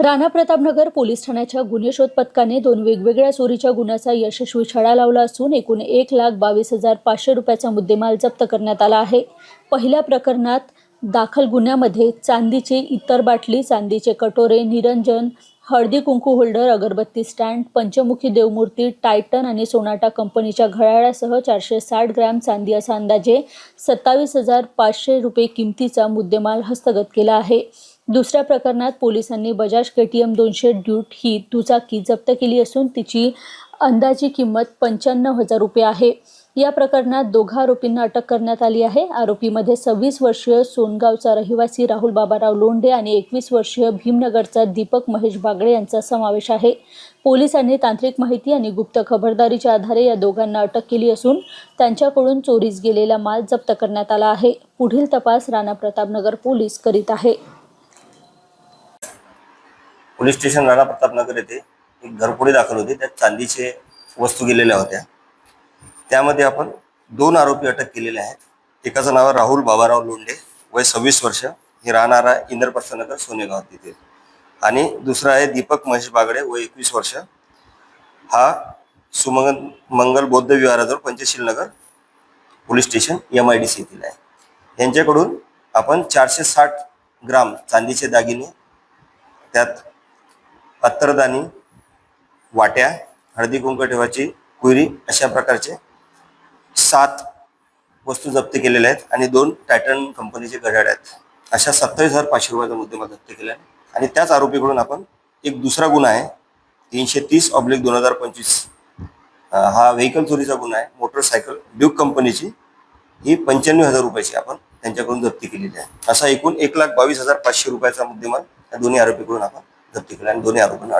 Rana Pratapnagar police ठाण्याच्या गुन्हे शोध पथकाने दोन वेगवेगळ्या चोरीच्या गुन्ह्याचा यशस्वी छडा लावला असून एकूण एक लाख बावीस हजार पाचशे रुपयाचा मुद्देमाल जप्त करण्यात आला आहे. पहिल्या प्रकरणात दाखल गुन्ह्यामध्ये चांदीची इतर बाटली चांदीचे कटोरे निरंजन हळदी कुंकू होल्डर अगरबत्ती स्टँड पंचमुखी देवमूर्ती टायटन आणि सोनाटा कंपनीच्या घड्याळासह चारशे साठ ग्रॅम चांदी असा अंदाजे सत्तावीस हजार पाचशे रुपये किमतीचा मुद्देमाल हस्तगत केला आहे. दुसऱ्या प्रकरणात पोलिसांनी बजाज के टी एम दोनशे ड्यूट ही दुचाकी जप्त केली असून तिची अंदाजी किंमत पंच्याण्णव हजार रुपये आहे. या प्रकरणात दोघा आरोपींना अटक करण्यात आली आहे. आरोपीमध्ये सव्वीस वर्षीय सोनगावचा रहिवासी राहुल बाबाराव लोंढे आणि एकवीस वर्षीय भीमनगरचा दीपक महेश बागडे यांचा समावेश आहे. पोलिसांनी तांत्रिक माहिती आणि गुप्त खबरदारीच्या आधारे या दोघांना अटक केली असून त्यांच्याकडून चोरीस गेलेला माल जप्त करण्यात आला आहे. पुढील तपास राणा प्रतापनगर पोलीस करीत आहे. पोलीस स्टेशन राणा प्रतापनगर येथे एक घरफोडी दाखल होती. त्यात चांदीचे वस्तू गेलेल्या होत्या. त्यामध्ये आपण दोन आरोपी अटक केलेले आहेत. एकाचं नाव राहुल बाबाराव लोंढे. वय सव्वीस वर्ष. हे राहणारा इंद्रप्रस्थनगर सोनेगाव तिथे. आणि दुसरा आहे दीपक महेश बागडे. वय एकवीस वर्ष. हा सुमंगल मंगल बौद्ध विहाराजवळ Panchsheel Nagar police station M I D C येथील आहे. यांच्याकडून आपण चारशे साठ ग्राम चांदीचे दागिने त्यात अत्तरदानी वाट्या हळदी कुंक ठेवायची कुरी अशा प्रकारचे सात वस्तू जप्त केलेल्या आहेत आणि दोन टायटन कंपनीचे घड्याळ आहेत. अशा सत्तावीस हजार पाचशे रुपयाचा मुद्देमाल जप्त केला आहे. आणि त्याच आरोपीकडून आपण एक दुसरा गुन्हा आहे. तीनशे तीस ऑब्लिक दोन हजार पंचवीस. हा व्हेकल चोरीचा गुन्हा आहे. मोटरसायकल ड्यूक कंपनीची. ही पंच्याण्णव हजार रुपयाची आपण त्यांच्याकडून जप्ती केलेली आहे. असा एकूण एक लाख बावीस हजार पाचशे रुपयाचा मुद्देमाल या दोन्ही आरोपीकडून आपण जप्ती केला आणि दोन्ही